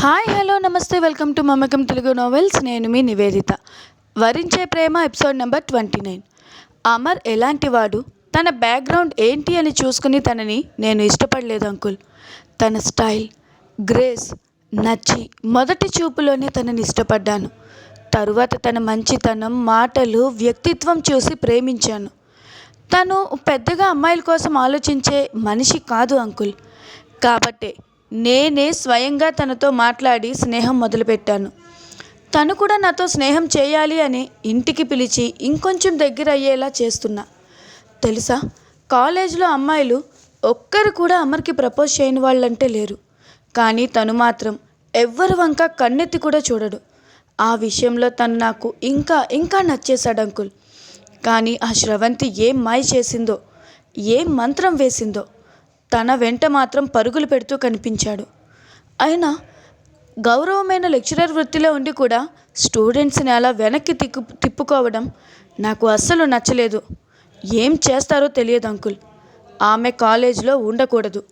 Hi hello namaste welcome to మమకం Telugu novels నేను మీ నివేదిత. వరించే ప్రేమ episode number twenty nine Amar ఎలాంటివాడు? తన background ఏంటి అని చూసుకుని తనని నేను ఇష్టపడలేదు అంకుల్. తన స్టైల్ గ్రేస్ నచ్చి మొదటి చూపులోనే తనని ఇష్టపడ్డాను. తరువాత తన మంచితనం మాటలు వ్యక్తిత్వం చూసి ప్రేమించాను. తను పెద్దగా అమ్మాయిల కోసం ఆలోచించే మనిషి కాదు అంకుల్. కాబట్టే నేనే స్వయంగా తనతో మాట్లాడి స్నేహం మొదలుపెట్టాను. తను కూడా నాతో స్నేహం చేయాలి అని ఇంటికి పిలిచి ఇంకొంచెం దగ్గర అయ్యేలా చేస్తున్నా. తెలుసా? కాలేజీలో అమ్మాయిలు ఒక్కరు కూడా అమర్కి ప్రపోజ్ చేయని వాళ్ళంటే లేరు. కానీ తను మాత్రం ఎవ్వరి వంక కన్నెత్తి కూడా చూడడు. ఆ విషయంలో తను నాకు ఇంకా ఇంకా నచ్చేశాడు అంకుల్. కానీ ఆ స్రవంతి ఏం మాయ చేసిందో ఏం మంత్రం వేసిందో తన వెంట మాత్రం పరుగులు పెడుతూ కనిపించాడు. అయినా గౌరవమైన లెక్చరర్ వృత్తిలో ఉండి కూడా స్టూడెంట్స్ని అలా వెనక్కి తిక్కు తిప్పుకోవడం నాకు అస్సలు నచ్చలేదు. ఏం చేస్తారో తెలియదు అంకుల్. ఆమె కాలేజ్లో ఉండకూడదు.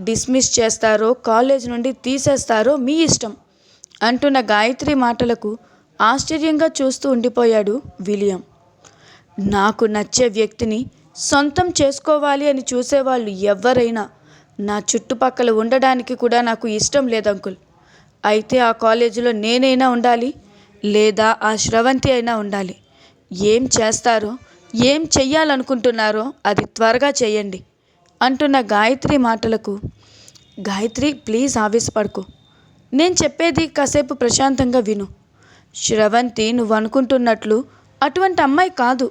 డిస్మిస్ చేస్తారో కాలేజ్ నుండి తీసేస్తారో మీ ఇష్టం అంటున్న గాయత్రి మాటలకు ఆశ్చర్యంగా చూస్తూ ఉండిపోయాడు విలియం. నాకు నచ్చే వ్యక్తిని సొంతం చేసుకోవాలి అని చూసేవాళ్ళు ఎవరైనా నా చుట్టుపక్కల ఉండడానికి కూడా నాకు ఇష్టం లేదు అంకుల్. అయితే ఆ కాలేజీలో నేనైనా ఉండాలి లేదా ఆ స్రవంతి అయినా ఉండాలి. ఏం చేస్తారో ఏం చెయ్యాలనుకుంటున్నారో అది త్వరగా చేయండి అంటున్న గాయత్రి మాటలకు. గాయత్రి ప్లీజ్ ఆవేశపడుకో. నేను చెప్పేది కాసేపు ప్రశాంతంగా విను. శ్రవంతి నువ్వు అనుకుంటున్నట్లు అటువంటి అమ్మాయి కాదు.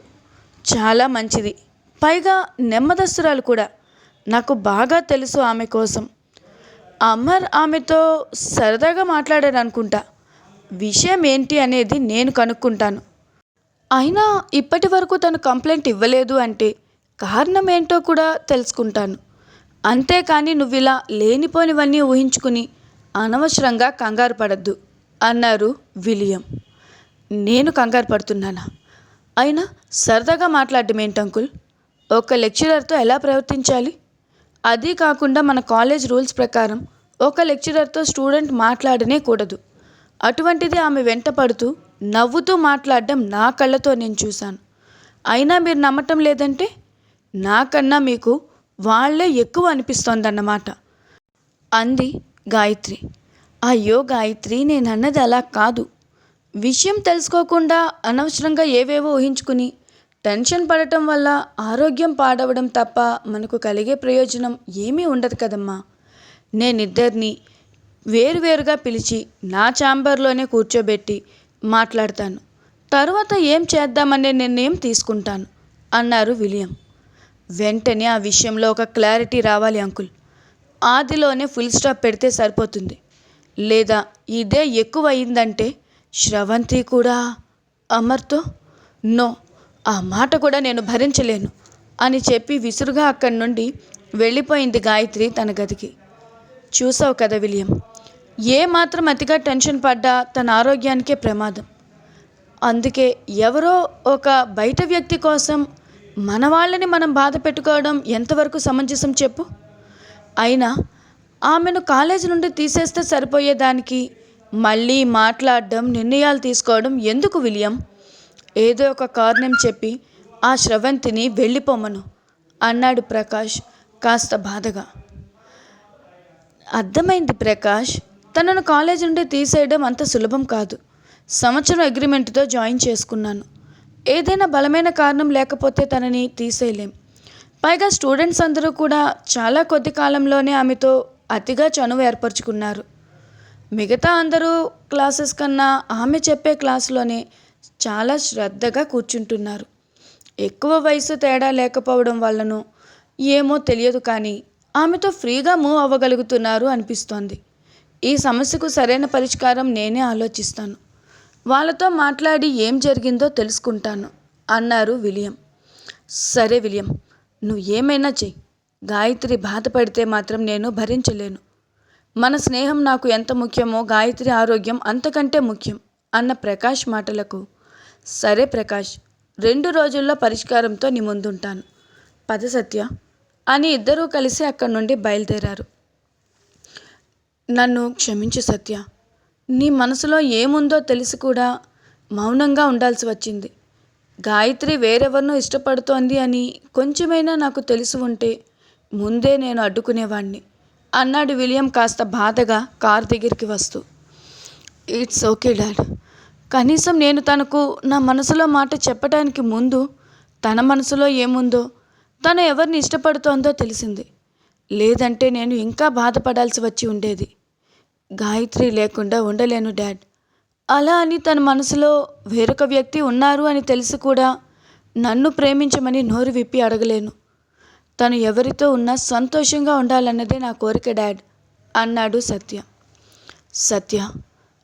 చాలా మంచిది. పైగా నెమ్మదస్తురాలు కూడా. నాకు బాగా తెలుసు ఆమె కోసం. అమర్ ఆమెతో సరదాగా మాట్లాడాడు అనుకుంటా విషయం ఏంటి అనేది నేను కనుక్కుంటాను. అయినా ఇప్పటి వరకు తను కంప్లైంట్ ఇవ్వలేదు అంటే కారణం ఏంటో కూడా తెలుసుకుంటాను. అంతేకాని నువ్వు ఇలా లేనిపోనివన్నీ ఊహించుకుని అనవసరంగా కంగారు పడద్దు అన్నారు విలియం. నేను కంగారు పడుతున్నానా? అయినా సరదాగా మాట్లాడడం ఏంటి అంకుల్? ఒక లెక్చరర్తో ఎలా ప్రవర్తించాలి? అది కాకుండా మన కాలేజ్ రూల్స్ ప్రకారం ఒక లెక్చరర్తో స్టూడెంట్ మాట్లాడనే కూడదు. అటువంటిది ఆమె వెంట పడుతూ నవ్వుతూ మాట్లాడడం నా కళ్ళతో నేను చూశాను. అయినా మీరు నమ్మటం లేదంటే? నాకన్నా మీకు వాళ్ళే ఎక్కువ అనిపిస్తోందన్నమాట. అంది గాయత్రి. అయ్యో గాయత్రి నేను అన్నది అలా కాదు. విషయం తెలుసుకోకుండా అనవసరంగా ఏవేవో ఊహించుకుని టెన్షన్ పడటం వల్ల ఆరోగ్యం పాడవడం తప్ప మనకు కలిగే ప్రయోజనం ఏమీ ఉండదు కదమ్మా. నేనిద్దరిని వేరువేరుగా పిలిచి నా ఛాంబర్లోనే కూర్చోబెట్టి మాట్లాడతాను. తర్వాత ఏం చేద్దామనే నిర్ణయం తీసుకుంటాను అన్నారు విలియం. వెంటనే ఆ విషయంలో ఒక క్లారిటీ రావాలి అంకుల్. ఆదిలోనే ఫుల్ స్టాప్ పెడితే సరిపోతుంది. లేదా ఇదే ఎక్కువ అయిందంటే శ్రవంతి కూడా? అమర్తో? నో ఆ మాట కూడా నేను భరించలేను అని చెప్పి విసురుగా అక్కడి నుండి వెళ్ళిపోయింది గాయత్రి తన గదికి. చూసావు కదా విలియం ఏ మాత్రం అతిగా టెన్షన్ పడ్డా తన ఆరోగ్యానికే ప్రమాదం. అందుకే ఎవరో ఒక బయట వ్యక్తి కోసం మన వాళ్ళని మనం బాధ పెట్టుకోవడం ఎంతవరకు సమంజసం చెప్పు? అయినా ఆమెను కాలేజీ నుండి తీసేస్తే సరిపోయేదానికి మళ్ళీ మాట్లాడడం నిర్ణయాలు తీసుకోవడం ఎందుకు విలియం? ఏదో ఒక కారణం చెప్పి ఆ స్రవంతిని వెళ్ళిపోమను అన్నాడు ప్రకాష్ కాస్త బాధగా. అర్థమైంది ప్రకాష్ తనను కాలేజ్ నుండి తీసేయడం అంత సులభం కాదు. సంవత్సరం అగ్రిమెంట్తో జాయిన్ చేసుకున్నాను. ఏదైనా బలమైన కారణం లేకపోతే తనని తీసేయలేం. పైగా స్టూడెంట్స్ అందరూ కూడా చాలా కొద్ది కాలంలోనే ఆమెతో అతిగా చనువు ఏర్పరచుకున్నారు. మిగతా అందరూ క్లాసెస్ కన్నా ఆమె చెప్పే క్లాసులోనే చాలా శ్రద్ధగా కూర్చుంటున్నారు. ఎక్కువ వయసు తేడా లేకపోవడం వల్లనో ఏమో తెలియదు కానీ ఆమెతో ఫ్రీగా మూవ్ అవ్వగలుగుతున్నారు అనిపిస్తోంది. ఈ సమస్యకు సరైన పరిష్కారం నేనే ఆలోచిస్తాను. వాళ్ళతో మాట్లాడి ఏం జరిగిందో తెలుసుకుంటాను అన్నారు విలియం. సరే విలియం నువ్వు ఏమైనా చెయ్యి గాయత్రి బాధపడితే మాత్రం నేను భరించలేను. మన స్నేహం నాకు ఎంత ముఖ్యమో గాయత్రి ఆరోగ్యం అంతకంటే ముఖ్యం అన్న ప్రకాష్ మాటలకు సరే ప్రకాష్ రెండు రోజుల్లో పరిష్కారంతో నీ ముందుంటాను. పద సత్య. అని ఇద్దరూ కలిసి అక్కడి నుండి బయలుదేరారు. నన్ను క్షమించు సత్య. నీ మనసులో ఏముందో తెలిసి కూడా మౌనంగా ఉండాల్సి వచ్చింది. గాయత్రి వేరెవరినో ఇష్టపడుతోంది అని కొంచెమైనా నాకు తెలిసి ఉంటే ముందే నేను అడ్డుకునేవాణ్ణి. అన్నాడు విలియం కాస్త బాధగా కార్ దగ్గరికి వస్తూ. It's okay dad. కనీసం నేను తనకు నా మనసులో మాట చెప్పటానికి ముందు తన మనసులో ఏముందో తను ఎవరిని ఇష్టపడుతోందో తెలిసింది. లేదంటే నేను ఇంకా బాధపడాల్సి వచ్చి ఉండేది. గాయత్రి లేకుండా ఉండలేను డాడ్. అలా అని తన మనసులో వేరొక వ్యక్తి ఉన్నారు అని తెలిసి కూడా నన్ను ప్రేమించమని నోరు విప్పి అడగలేను. తను ఎవరితో ఉన్నా సంతోషంగా ఉండాలన్నదే నా కోరిక డాడ్ అన్నాడు సత్య. సత్య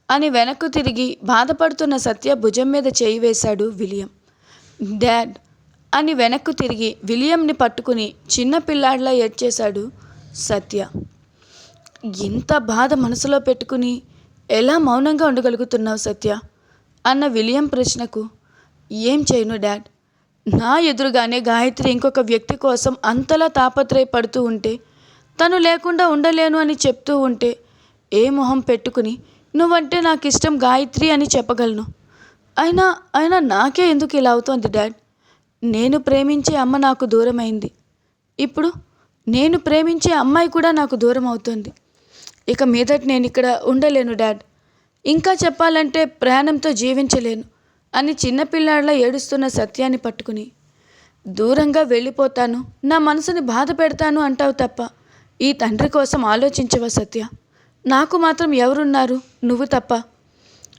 అని వెనక్కు తిరిగి బాధపడుతున్న సత్య భుజం మీద చేయి వేశాడు విలియం. డాడ్ అని వెనక్కు తిరిగి విలియంని పట్టుకుని చిన్న పిల్లాడిలా ఏడ్చేశాడు సత్య. ఇంత బాధ మనసులో పెట్టుకుని ఎలా మౌనంగా ఉండగలుగుతున్నావు సత్య? అన్న విలియం ప్రశ్నకు. ఏం చేయను డాడ్. నా ఎదురుగానే గాయత్రి ఇంకొక వ్యక్తి కోసం అంతలా తాపత్రయపడుతూ ఉంటే తను లేకుండా ఉండలేను అని చెప్తూ ఉంటే ఏ మొహం పెట్టుకుని నువ్వంటే నాకు ఇష్టం గాయత్రి అని చెప్పగలను. అయినా అయినా నాకే ఎందుకు ఇలా అవుతోంది డాడ్? నేను ప్రేమించే అమ్మ నాకు దూరమైంది. ఇప్పుడు నేను ప్రేమించే అమ్మాయి కూడా నాకు దూరం అవుతుంది. ఇక మీదట నేను ఇక్కడ ఉండలేను డాడ్. ఇంకా చెప్పాలంటే ప్రాణంతో జీవించలేను అని చిన్నపిల్లాడిలా ఏడుస్తున్న సత్యాన్ని పట్టుకుని. దూరంగా వెళ్ళిపోతాను. నా మనసుని బాధ పెడతాను అంటావు తప్ప ఈ తండ్రి కోసం ఆలోచించవా సత్య? నాకు మాత్రం ఎవరున్నారు? నువ్వు తప్ప.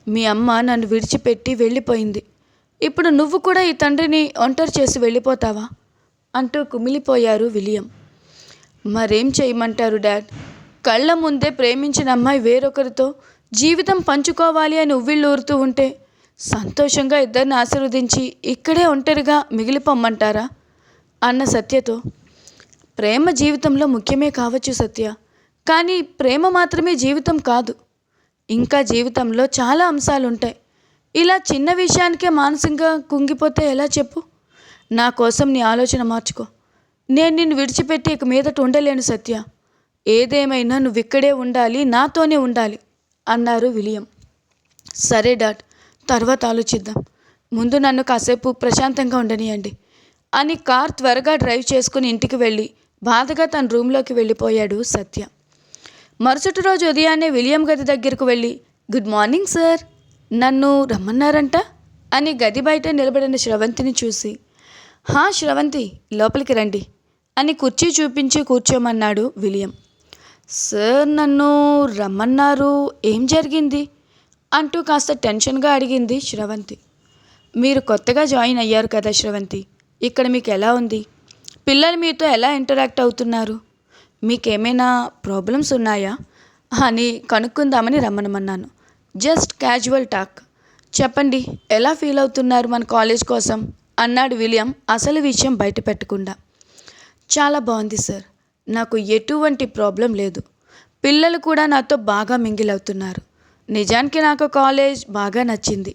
మీ అమ్మ నన్ను విడిచిపెట్టి వెళ్ళిపోయింది. ఇప్పుడు నువ్వు కూడా ఈ తండ్రిని ఒంటరి చేసి వెళ్ళిపోతావా? అంటూ కుమిలిపోయారు విలియం. మరేం చేయమంటారు డాడ్? కళ్ళ ముందే ప్రేమించిన అమ్మాయి వేరొకరితో జీవితం పంచుకోవాలి అని ఉవ్విళ్ళూరుతూ ఉంటే సంతోషంగా ఇద్దరిని ఆశీర్వదించి ఇక్కడే ఒంటరిగా మిగిలిపోమ్మంటారా? అన్న సత్యతో ప్రేమ జీవితంలో ముఖ్యమే కావచ్చు సత్య. కానీ ప్రేమ మాత్రమే జీవితం కాదు. ఇంకా జీవితంలో చాలా అంశాలు ఉంటాయి ఇలా చిన్న విషయానికే మానసికంగా కుంగిపోతే ఎలా చెప్పు? నా కోసం నీ ఆలోచన మార్చుకో. నేను నిన్ను విడిచిపెట్టి ఇక మీదట ఉండలేను సత్య. ఏదేమైనా నువ్వు ఇక్కడే ఉండాలి నాతోనే ఉండాలి అన్నారు విలియం. సరే డాట్ తర్వాత ఆలోచిద్దాం. ముందు నన్ను కాసేపు ప్రశాంతంగా ఉండనియండి. అని కార్ త్వరగా డ్రైవ్ చేసుకుని ఇంటికి వెళ్ళి బాధగా తన రూమ్లోకి వెళ్ళిపోయాడు సత్య. మరుసటి రోజు ఉదయాన్నే విలియం గది దగ్గరకు వెళ్ళి గుడ్ మార్నింగ్ సార్. నన్ను రమ్మన్నారంట? అని గది బయట నిలబడిన శ్రవంతిని చూసి హా శ్రవంతి లోపలికి రండి అని కుర్చీ చూపించి కూర్చోమన్నాడు విలియం. సార్ నన్ను రమ్మన్నారు. ఏం జరిగింది? అంటూ కాస్త టెన్షన్గా అడిగింది శ్రవంతి. మీరు కొత్తగా జాయిన్ అయ్యారు కదా శ్రవంతి. ఇక్కడ మీకు ఎలా ఉంది? పిల్లలు మీతో ఎలా ఇంటరాక్ట్ అవుతున్నారు? మీకేమైనా ప్రాబ్లమ్స్ ఉన్నాయా? అని కనుక్కుందామని రమ్మనమన్నాను. జస్ట్ క్యాజువల్ టాక్ చెప్పండి ఎలా ఫీల్ అవుతున్నారు మన కాలేజ్ కోసం? అన్నాడు విలియం అసలు విషయం బయట పెట్టకుండా. చాలా బాగుంది సార్ నాకు ఎటువంటి ప్రాబ్లం లేదు. పిల్లలు కూడా నాతో బాగా మింగిల్ అవుతున్నారు. నిజానికి నాకు కాలేజ్ బాగా నచ్చింది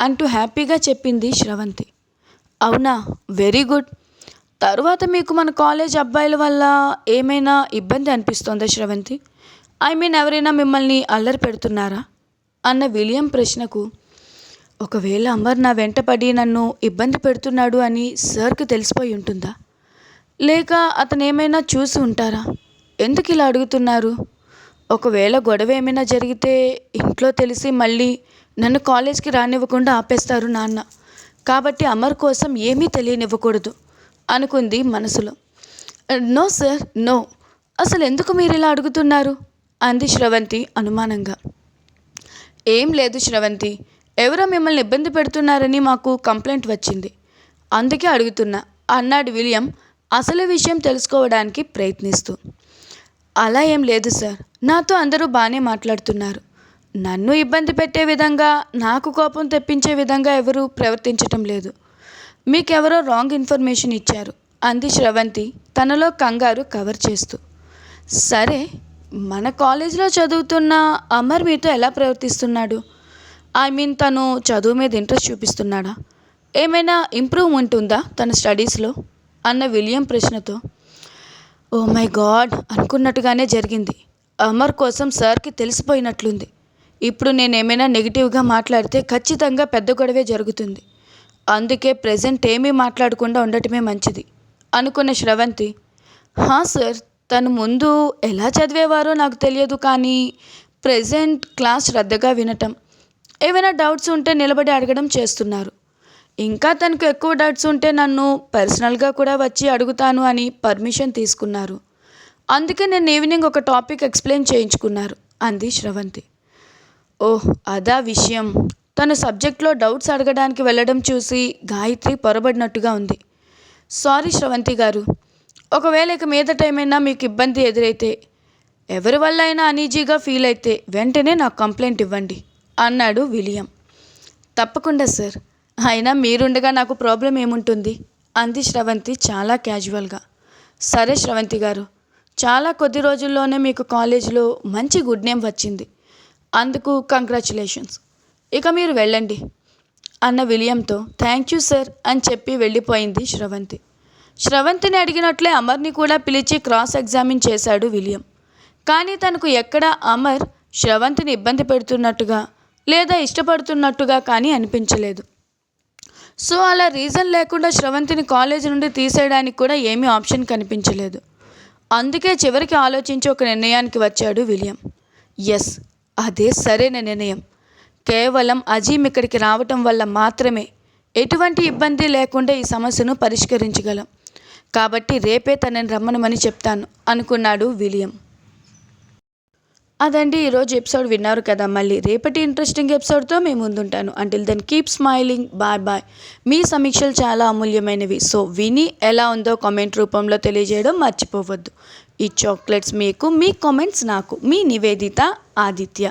అంటూ హ్యాపీగా చెప్పింది శ్రవంతి. అవునా? వెరీ గుడ్ తరువాత మీకు మన కాలేజ్ అబ్బాయిల వల్ల ఏమైనా ఇబ్బంది అనిపిస్తుందా శ్రవంతి? ఐ మీన్ ఎవరైనా మిమ్మల్ని అల్లరి పెడుతున్నారా? అన్న విలియం ప్రశ్నకు ఒకవేళ అమర్ నా వెంట పడి నన్ను ఇబ్బంది పెడుతున్నాడు అని సార్కి తెలిసిపోయి ఉంటుందా? లేక అతను ఏమైనా చూసి ఉంటారా? ఎందుకు ఇలా అడుగుతున్నారు? ఒకవేళ గొడవ ఏమైనా జరిగితే ఇంట్లో తెలిసి మళ్ళీ నన్ను కాలేజ్కి రానివ్వకుండా ఆపేస్తారు నాన్న. కాబట్టి అమర్ కోసం ఏమీ తెలియనివ్వకూడదు. అనుకుంది మనసులో. No sir no. అసలు ఎందుకు మీరు ఇలా అడుగుతున్నారు? అంది శ్రవంతి అనుమానంగా. ఏం లేదు శ్రవంతి. ఎవరో మిమ్మల్ని ఇబ్బంది పెడుతున్నారని మాకు కంప్లైంట్ వచ్చింది. అందుకే అడుగుతున్నా అన్నాడు విలియం అసలు విషయం తెలుసుకోవడానికి ప్రయత్నిస్తూ. అలా ఏం లేదు సార్. నాతో అందరూ బాగానే మాట్లాడుతున్నారు. నన్ను ఇబ్బంది పెట్టే విధంగా నాకు కోపం తెప్పించే విధంగా ఎవరూ ప్రవర్తించటం లేదు. మీకెవరో రాంగ్ ఇన్ఫర్మేషన్ ఇచ్చారు. అంది శ్రవంతి తనలో కంగారు కవర్ చేస్తూ. సరే మన కాలేజీలో చదువుతున్న అమర్ మీతో ఎలా ప్రవర్తిస్తున్నాడు? ఐ మీన్ తను చదువు మీద ఇంట్రెస్ట్ చూపిస్తున్నాడా? ఏమైనా ఇంప్రూవ్మెంట్ ఉందా తన స్టడీస్లో? అన్న విలియం ప్రశ్నతో. ఓ మై గాడ్ అనుకున్నట్టుగానే జరిగింది. అమర్ కోసం సార్కి తెలిసిపోయినట్లుంది. ఇప్పుడు నేను ఏమైనా నెగిటివ్గా మాట్లాడితే ఖచ్చితంగా పెద్ద గొడవే జరుగుతుంది. అందుకే ప్రజెంట్ ఏమీ మాట్లాడకుండా ఉండటమే మంచిది అనుకున్న శ్రవంతి. హా సార్ తను ముందు ఎలా చదివేవారో నాకు తెలియదు కానీ ప్రజెంట్ క్లాస్ శ్రద్ధగా వినటం ఏమైనా డౌట్స్ ఉంటే నిలబడి అడగడం చేస్తున్నారు. ఇంకా తనకు ఎక్కువ డౌట్స్ ఉంటే నన్ను పర్సనల్గా కూడా వచ్చి అడుగుతాను అని పర్మిషన్ తీసుకున్నారు. అందుకే నేను ఈవినింగ్ ఒక టాపిక్ ఎక్స్ప్లెయిన్ చేయించుకున్నారు అంది శ్రవంతి. ఓహ్ అదా విషయం. తను సబ్జెక్ట్లో డౌట్స్ అడగడానికి వెళ్ళడం చూసి గాయత్రి పొరబడినట్టుగా ఉంది. సారీ శ్రవంతి గారు ఒకవేళ ఇక మీదట ఏమైనా మీకు ఇబ్బంది ఎదురైతే ఎవరి వల్ల అయినా అనీజీగా ఫీల్ అయితే వెంటనే నాకు కంప్లైంట్ ఇవ్వండి అన్నాడు విలియం. తప్పకుండా సార్ అయినా మీరుండగా నాకు ప్రాబ్లం ఏముంటుంది? అంది శ్రవంతి చాలా క్యాజువల్గా. సరే శ్రవంతి గారు చాలా కొద్ది రోజుల్లోనే మీకు కాలేజీలో మంచి గుడ్ నేమ్ వచ్చింది. అందుకు కంగ్రాచులేషన్స్. ఇక మీరు వెళ్ళండి. అన్న విలియంతో థ్యాంక్ యూ సార్ అని చెప్పి వెళ్ళిపోయింది శ్రవంతి. శ్రవంతిని అడిగినట్లే అమర్ని కూడా పిలిచి క్రాస్ ఎగ్జామిన్ చేశాడు విలియం. కానీ తనకు ఎక్కడ అమర్ శ్రవంతిని ఇబ్బంది పెడుతున్నట్టుగా లేదా ఇష్టపడుతున్నట్టుగా కానీ అనిపించలేదు. సో అలా రీజన్ లేకుండా శ్రవంతిని కాలేజీ నుండి తీసేయడానికి కూడా ఏమీ ఆప్షన్ కనిపించలేదు. అందుకే చివరికి ఆలోచించి ఒక నిర్ణయానికి వచ్చాడు విలియం. ఎస్ అదే సరైన నిర్ణయం. కేవలం అజీమ్ ఇక్కడికి రావటం వల్ల మాత్రమే ఎటువంటి ఇబ్బంది లేకుండా ఈ సమస్యను పరిష్కరించగలం. కాబట్టి రేపే తనని రమ్మనమని చెప్తాను అనుకున్నాడు విలియం. అదండి ఈరోజు ఎపిసోడ్ విన్నారు కదా మళ్ళీ రేపటి ఇంట్రెస్టింగ్ ఎపిసోడ్తో మేము ముందుంటాను. Until then keep smiling bye bye మీ సమీక్షలు చాలా అమూల్యమైనవి. సో విని ఎలా ఉందో కామెంట్ రూపంలో తెలియజేయడం మర్చిపోవద్దు. ఈ చాక్లెట్స్ మీకు మీ కామెంట్స్ నాకు. మీ నివేదిత ఆదిత్య.